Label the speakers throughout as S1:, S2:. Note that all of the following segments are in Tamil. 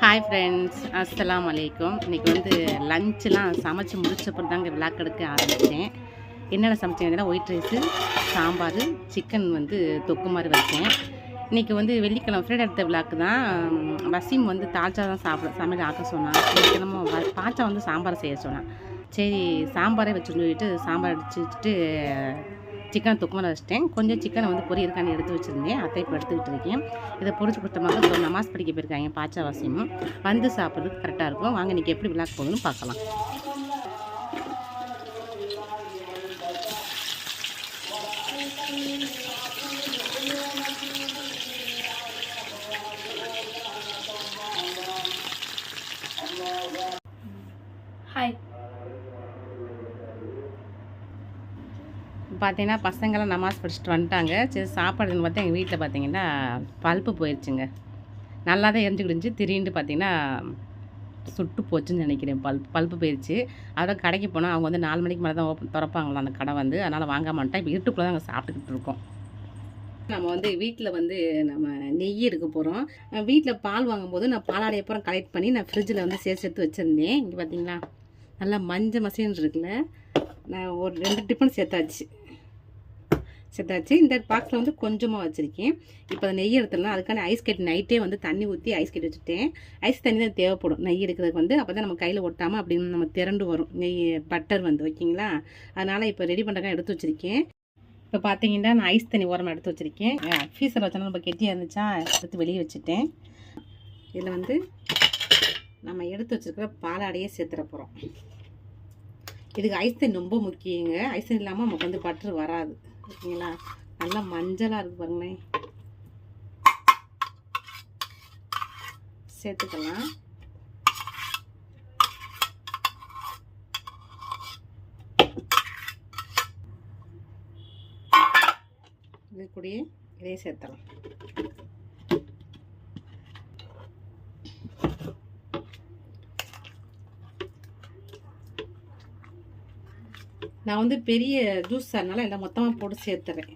S1: ஹாய் ஃப்ரெண்ட்ஸ் அஸ்லாம் அலைக்கும் இன்றைக்கி வந்து லஞ்செலாம் சமைச்சு முடிச்சப்பறம் தாங்க விளாக் எடுக்க ஆரம்பித்தேன் என்னென்ன சமைச்சேன் ஒயிட் ரைஸு சாம்பார் சிக்கன் வந்து தொக்கு மாதிரி வச்சேன். இன்றைக்கி வந்து வெள்ளிக்கிழமை ஃப்ரைட் எடுத்த விளாக்கு தான். வசீம் வந்து தாழ்ச்சா தான் சாப்பிட சமையல் ஆக்க சொன்னான். வெள்ளிக்கிழமை பாச்சா வந்து சாம்பார் செய்ய சொன்னான். சரி சாம்பாரே வச்சு சொல்லிட்டு சாம்பார் அடிச்சு வச்சுட்டு சிக்கன் துக்கமாக வச்சுட்டேன். வச்சிட்டேன் கொஞ்சம் சிக்கனை வந்து பொரி இருக்கான்னு எடுத்து வச்சுருந்தேன். அத்தை இப்போ எடுத்துக்கிட்டு இருக்கேன். இதை பொறிச்சு கொடுத்தமாக ஒரு நமாஸ் படிக்க போயிருக்காங்க பாச்சா வாசியமும். வந்து சாப்பிட்றதுக்கு கரெக்டாக இருக்கும். வாங்க இன்றைக்கி எப்படி விளாக் போகுதுன்னு பார்க்கலாம். பார்த்தீங்கன்னா பசங்களாம் நமாஸ் படிச்சுட்டு வந்துட்டாங்க. சரி சாப்பாடுன்னு பார்த்தா எங்கள் வீட்டில் பார்த்தீங்கன்னா பல்ப்பு போயிடுச்சுங்க நல்லா தான் எரிஞ்சுக்கிடுச்சு திடீர்னு பார்த்தீங்கன்னா சுட்டு போச்சுன்னு நினைக்கிறேன். பல்ப் பல்ப்பு போயிடுச்சு அதான் கடைக்கு போனால் அவங்க வந்து நாலு மணிக்கு மேலே தான் ஓப்பன் திறப்பாங்களாம் அந்த கடை வந்து. அதனால் வாங்க மாட்டேன் இப்போ இருட்டுக்குள்ளே தான் அங்கே சாப்பிட்டுக்கிட்டு இருக்கோம். நம்ம வந்து வீட்டில் வந்து நம்ம நெய் எடுக்க போகிறோம் வீட்டில் பால் வாங்கும்போது நான் பாலாடைய அப்புறம் கலெக்ட் பண்ணி நான் ஃப்ரிட்ஜில் வந்து சேர்த்து எடுத்து வச்சுருந்தேன். இங்கே பார்த்தீங்களா? நல்லா மஞ்சள் மசின்னு இருக்குல்ல? நான் ஒரு ரெண்டு டிஃபன் சேர்த்தாச்சு. செட்டாச்சு இந்த பாக்ஸில் வந்து கொஞ்சமாக வச்சுருக்கேன். இப்போ நெய் எடுத்துடலாம். அதுக்கான ஐஸ் கட் நைட்டே வந்து தண்ணி ஊற்றி ஐஸ் கட் வச்சுட்டேன். ஐஸ் தண்ணி தான் தேவைப்படும். நெய் எடுக்கிறதுக்கு வந்து அப்போ தான் நம்ம கையில் ஒட்டாமல் அப்படின்னு நம்ம திரண்டு வரும். நெய் பட்டர் வந்து ஓகேங்களா? அதனால் இப்போ ரெடி பண்ணுறதுக்காக எடுத்து வச்சுருக்கேன். இப்போ பார்த்தீங்கன்னா நான் ஐஸ் தண்ணி ஓரமாக எடுத்து வச்சுருக்கேன். ஃபீஸர் வச்சோன்னா ரொம்ப கெட்டியாக இருந்துச்சா எடுத்து வெளியே வச்சுட்டேன். இதில் வந்து நம்ம எடுத்து வச்சுருக்கிற பாலாடையே சேர்த்துற போகிறோம் இதுக்கு ஐஸ் தண்ணி ரொம்ப முக்கியங்க. ஐஸ் தண்ணி இல்லாமல் நமக்கு வந்து பட்டர் வராது. ஓகேங்களா நல்லா மஞ்சளாக இருக்கு பாருங்களேன் சேர்த்துக்கலாம். இது கூடயே இதையும் சேர்த்தலாம் நான் வந்து பெரிய ஜூஸ் அதனால எல்லாம் மொத்தமாக போட்டு சேர்த்துறேன்.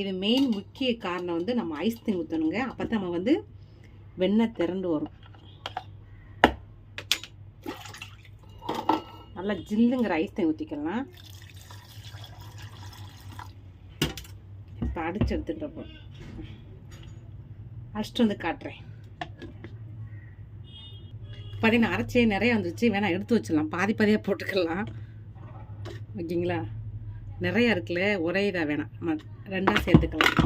S1: இது மெயின் முக்கிய காரணம் வந்து நம்ம ஐஸ் தீ ஊற்றணுங்க அப்போ தான் நம்ம வந்து வெண்ணெய் திரண்டு வரும். நல்லா ஜில்லுங்கிற ஐஸ் தண்ணி ஊற்றிக்கலாம் இப்போ அடிச்சு எடுத்துக்கிறப்போ அடிச்சுட்டு வந்து காட்டுறேன். பார்த்தீங்கன்னா அரைச்சே நிறைய வந்துருச்சு. வேணாம் எடுத்து வச்சிடலாம். பாதி பாதியாக போட்டுக்கலாம். ஓகேங்களா? நிறையா இருக்குல்ல? ஒரே இதாக வேணாம். ரெண்டாக சேர்த்துக்கலாம்.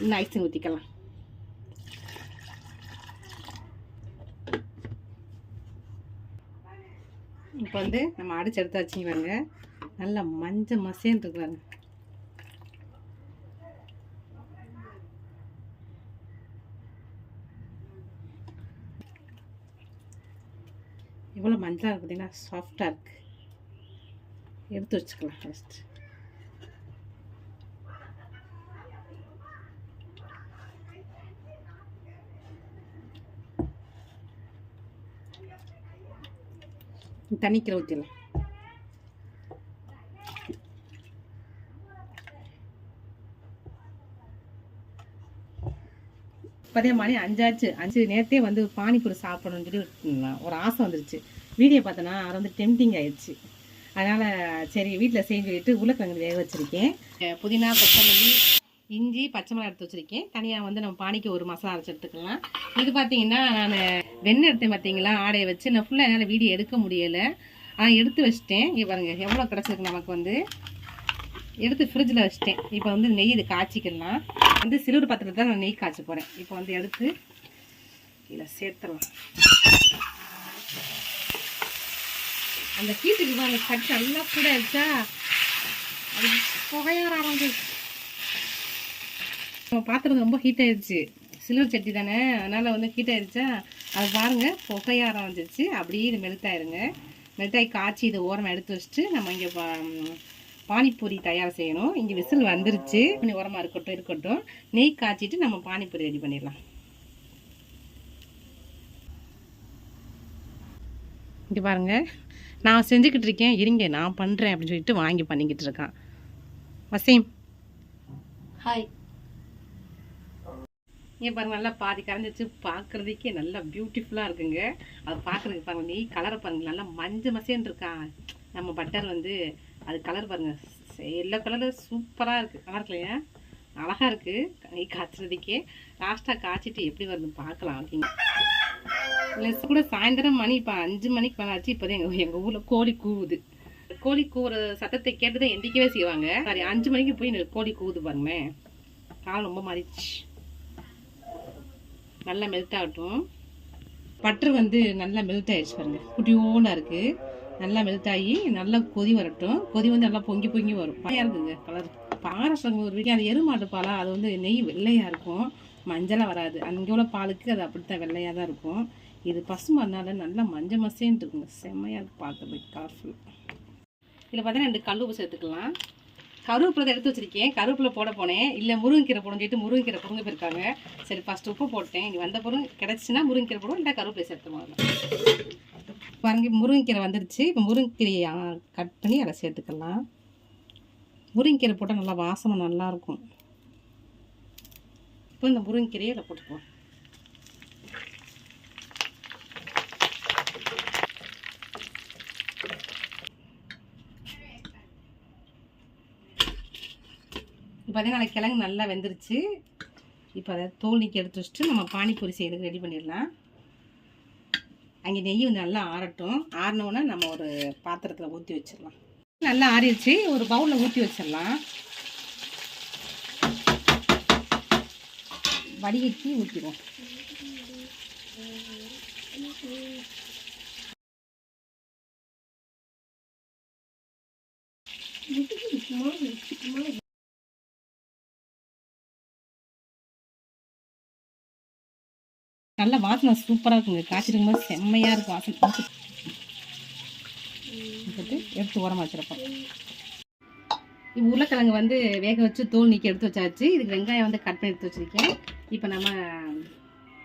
S1: இன்னும் ஐஸிங் ஊற்றிக்கலாம் இப்போ வந்து நம்ம அடிச்சு எடுத்து பாருங்க. நல்லா மஞ்சள் மசேன்னு இருக்கு பாருங்க. எவ்வளோ மஞ்சளாக இருக்குது பார்த்தீங்கன்னா சாஃப்டாக இருக்குது எடுத்து வச்சுக்கலாம் ஃபஸ்ட்டு தண்ணிக்கிற ஊற்றிடலாம் இப்போதே மணி அஞ்சாச்சு. அஞ்சு நேரத்தே வந்து பானிபூரி சாப்பிடணும்னு சொல்லி ஒரு- ஆசை வந்துருச்சு. வீடியோ பார்த்தோன்னா அது வந்து டெம்டிங் ஆயிடுச்சு. அதனால் சரி வீட்டில் செய்ய சொல்லிட்டு உருளைக்கிழங்கு வேக வச்சுருக்கேன். புதினா கொத்தமல்லி இஞ்சி பச்சை மிளகா எடுத்து வச்சுருக்கேன். தனியாக வந்து நம்ம பானிக்கு ஒரு மசாலா அரைச்சி எடுத்துக்கலாம். இது பார்த்தீங்கன்னா நான் வெண்ணெய் எடுத்தேன் பார்த்தீங்களா ஆடையை வச்சு. நான் ஃபுல்லாக என்னால் வீடியோ எடுக்க முடியலை. ஆனால் எடுத்து வச்சிட்டேன். இங்கே எவ்வளோ கிடச்சிருக்கு நமக்கு வந்து. எடுத்து ஃப்ரிட்ஜில் வச்சிட்டேன். இப்போ வந்து நெய் இது காய்ச்சிக்கலாம். வந்து சிலுவர் பாத்திரத்தில் தான் நான் நெய் காய்ச்ச போகிறேன் இப்போ வந்து எடுத்து இதில் சேர்த்துடலாம். அந்த ஹீட்டுக்கு அந்த கட்டு நல்லா கூட ஆயிடுச்சா அது புகையார ஆரம்பிச்சு நம்ம பாத்திரம் ரொம்ப ஹீட் ஆயிடுச்சு. சில்வர் சட்டி தானே. அதனால் வந்து ஹீட் ஆயிடுச்சா அது பாருங்கள் புகையார ஆரம்பிச்சிருச்சு. அப்படியே இது மெல்ட் ஆயிருங்க. மெல்ட் ஆகி காய்ச்சி இதை ஓரமாக எடுத்து வச்சுட்டு நம்ம இங்கே பானிபூரி தயார் செய்யணும். இங்கே விசில் வந்துருச்சு. கொஞ்சம் உரமாக இருக்கட்டும் இருக்கட்டும். நெய் காய்ச்சிட்டு நம்ம பானிபூரி ரெடி பண்ணிடலாம். இங்கே பாருங்க. நான் செஞ்சுக்கிட்டு இருக்கேன். இருங்க நான் பண்ணுறேன் அப்படின்னு சொல்லிட்டு வாங்கி பண்ணிக்கிட்டு இருக்கான். வசீம்.
S2: ஹாய்
S1: இங்கே பாருங்க நல்லா பாதி கரைஞ்சிச்சு பார்க்குறதுக்கே நல்லா பியூட்டிஃபுல்லாக இருக்குங்க. அது பார்க்குறதுக்கு பாருங்க நெய் கலரை பாருங்க நல்லா மஞ்சள் மசேன்னு இருக்கா. நம்ம பட்டர் வந்து அது கலர் பாருங்கள் எல்லா கலரும் சூப்பராக இருக்குது நல்லா இருக்கு அழகாக இருக்குது கை காய்ச்சறதுக்கே. லாஸ்ட்டாக காய்ச்சிட்டு எப்படி வருதுன்னு பார்க்கலாம். ஓகேங்க லெஸ் கூட சாயந்தரம் மணி இப்போ அஞ்சு மணிக்கு மேலே ஆச்சு. இப்போ தான் எங்கள் எங்கள் ஊரில் கோழி கூவுது. கோழி கூவுற சத்தத்தை கேட்டு தான் எந்திக்கவே செய்வாங்க. சரி அஞ்சு மணிக்கு போய் கோழி கூவுது பாருங்களேன். கால் ரொம்ப மாறிடுச்சு. நல்லா மெல்ட் ஆகட்டும். பட்டர் வந்து நல்லா மெல்ட் ஆயிடுச்சு பாருங்க. ஓனாக இருக்குது நல்லா மெல்ட் ஆகி நல்லா கொதி வரட்டும். கொதி வந்து நல்லா பொங்கி பொங்கி வரும். பாயா இருக்குங்க கலர் பாரசங்க ஒரு வீட்டில் அது எருமாட்டு பாலா அது வந்து நெய் வெள்ளையாக இருக்கும். மஞ்சளாக வராது. அங்கே உள்ள பாலுக்கு அது அப்படித்தான் வெள்ளையாக தான் இருக்கும். இது பசுமானால நல்லா மஞ்சள் மசேன்னு இருக்குங்க. செம்மையாக இருக்கு. போய் கலர்ஃபுல் இதில் பார்த்தீங்கன்னா ரெண்டு கல் சேர்த்துக்கலாம். கருவேப்பிலை தான் எடுத்து வச்சிருக்கேன். கருவேப்பிலை போட போனேன். இல்லை முருங்கைக்கீரை போடணும்னு சொல்லிட்டு முருங்கைக்கீரை புடுங்க போயிருக்காங்க. சரி ஃபஸ்ட்டு உப்பு போட்டேன். இனி வந்த பொருள் கிடச்சின்னா முருங்கைக்கீரை போடுவோம். இல்லை கருவேப்பிலை சேர்த்து முதல்ல. பாருங்க முருங்கைக்கீரை வந்துருச்சு. இப்போ முருங்கைக்கீரையை கட் பண்ணி அதை சேர்த்துக்கலாம். முருங்கைக்கீரை போட்டால் நல்லா வாசனை நல்லாயிருக்கும். இப்போ இந்த முருங்கைக்கீரையை இதில் போட்டுக்குவோம். இப்போ பார்த்தீங்கன்னா கிழங்கு நல்லா வெந்துருச்சு. இப்போ அதை தோல் நீக்கி எடுத்து வச்சுட்டு நம்ம பானிபூரி செய்யறதுக்கு ரெடி பண்ணிடலாம். அங்கே நெய் நல்லா ஆறட்டும். ஆறினோன்னே நம்ம ஒரு பாத்திரத்தில் ஊற்றி வச்சிடலாம். நல்லா ஆறிடுச்சு. ஒரு பவுலில் ஊற்றி வச்சிடலாம். வடிகட்டி ஊற்றிடுவோம் நல்ல வாசனை சூப்பராக இருக்குங்க. காய்ச்சிருக்கும் போது செம்மையாக இருக்கும் வாசனை. போட்டு எடுத்து உரம் வச்சுருப்போம். இப்போ உருளைக்கிழங்கு வந்து வேக வச்சு தோல் நீக்கி எடுத்து வச்சாச்சு. இதுக்கு வெங்காயம் வந்து கட் பண்ணி எடுத்து வச்சிருக்கேன். இப்போ நம்ம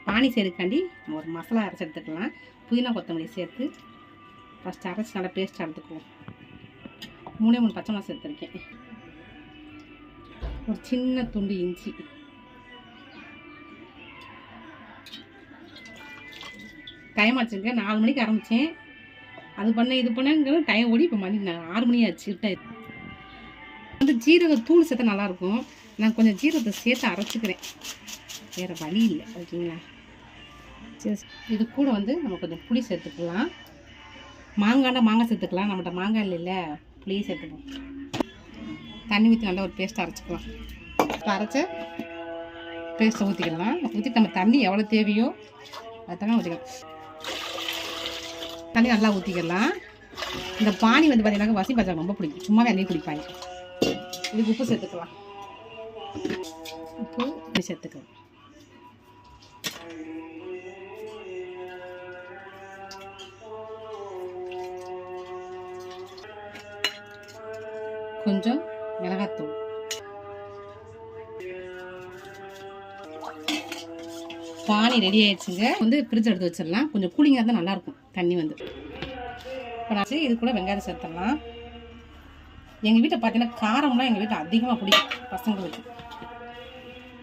S1: பானி செய்யறதுக்காண்டி ஒரு மசாலா அரைச்சி எடுத்துக்கலாம். புதினா கொத்தமல்லி சேர்த்து ஃபஸ்ட் அரைச்சி நல்லா பேஸ்ட்டாக எடுத்துக்குவோம். மூணே மூணு பச்சை மிளகா சேர்த்துருக்கேன் ஒரு சின்ன துண்டு இஞ்சி. டைம் ஆச்சுங்க. நாலு மணிக்கு ஆரம்பித்தேன் அது பண்ண இது பண்ணங்கிறது டைம் ஓடி இப்போ மணி நான் ஆறு மணி ஆச்சு இருட்டாயிடுச்சு வந்து ஜீரக தூள் சேர்த்தா நல்லாயிருக்கும் நான் கொஞ்சம் ஜீரகத்தை சேர்த்து அரைச்சிக்கிறேன். வேறு வழி இல்லை ஓகேங்களா? சரி இது கூட வந்து நம்ம கொஞ்சம் புளி சேர்த்துக்கலாம். மாங்காண்டா மாங்காய் சேர்த்துக்கலாம். நம்மகிட்ட மாங்காய் இல்லைல்ல புளியை சேர்த்துக்கலாம். தண்ணி ஊற்றி நல்லா ஒரு பேஸ்ட் அரைச்சிக்கலாம். இப்போ அரைச்ச பேஸ்ட்டை ஊற்றிக்கலாம் ஊற்றி நம்ம தண்ணி எவ்வளோ தேவையோ அதுதான் ஊற்றிக்கலாம் தண்ணி நல்லா ஊற்றிக்கலாம் இந்த பானி வந்து பார்த்தீங்கன்னா வசி பச்சை ரொம்ப பிடிக்கும். சும்மா எண்ணெய் குடிப்பாங்க இதுக்கு உப்பு சேர்த்துக்கலாம். உப்பு இப்படி சேர்த்துக்கலாம். கொஞ்சம் மிளகாத்தூள். பானி ரெடி ஆயிடுச்சுங்க. வந்து ஃப்ரிட்ஜ் எடுத்து வச்சிடலாம். கொஞ்சம் கூலிங்காக இருந்தால் நல்லாயிருக்கும் தண்ணி வந்து இப்போ நான் சரி இது கூட வெங்காயம் சேர்த்துடலாம். எங்கள் வீட்டில் பார்த்தீங்கன்னா காரம்லாம் எங்கள் வீட்டில் அதிகமாக பிடிக்கும் பசங்களுக்கு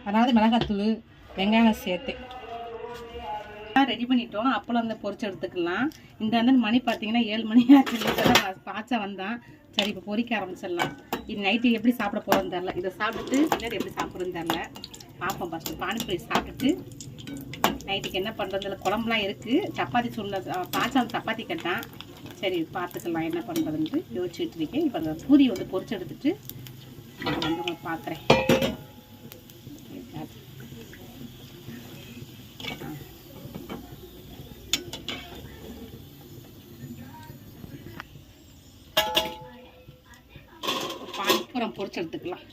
S1: அதாவது மிளகாத்தூள் வெங்காயம் சேர்த்து ரெடி பண்ணிட்டோம். அப்பளம் வந்து பொறிச்சு எடுத்துக்கலாம். இந்த வந்து மணி பார்த்தீங்கன்னா ஏழு மணி ஆச்சு. பாய்ச்சா வந்தான். சரி இப்போ பொரிக்க ஆரம்பிச்சிடலாம். இது நைட்டு எப்படி சாப்பிட போகிறோன்னு தெரில இதை சாப்பிட்டுட்டு பின்னாடி எப்படி சாப்பிட்றோன்னு தெரில பார்ப்போம் ஃபஸ்ட்டு பானிபூரி சாப்பிட்டுட்டு நைட்டுக்கு என்ன பண்ணுறதுல குழம்புலாம் இருக்குது சப்பாத்தி சுள்ள பாய்ச்சல் சப்பாத்தி கட்டான். சரி பார்த்துக்கலாம் என்ன பண்ணுறதுன்ட்டு யோசிச்சுட்டு இருக்கேன். இப்போ அந்த பூரி வந்து பொறிச்சு எடுத்துட்டு நான் வந்து உங்களை பார்க்குறேன். பானிப்புறம் பொரிச்சு எடுத்துக்கலாம்.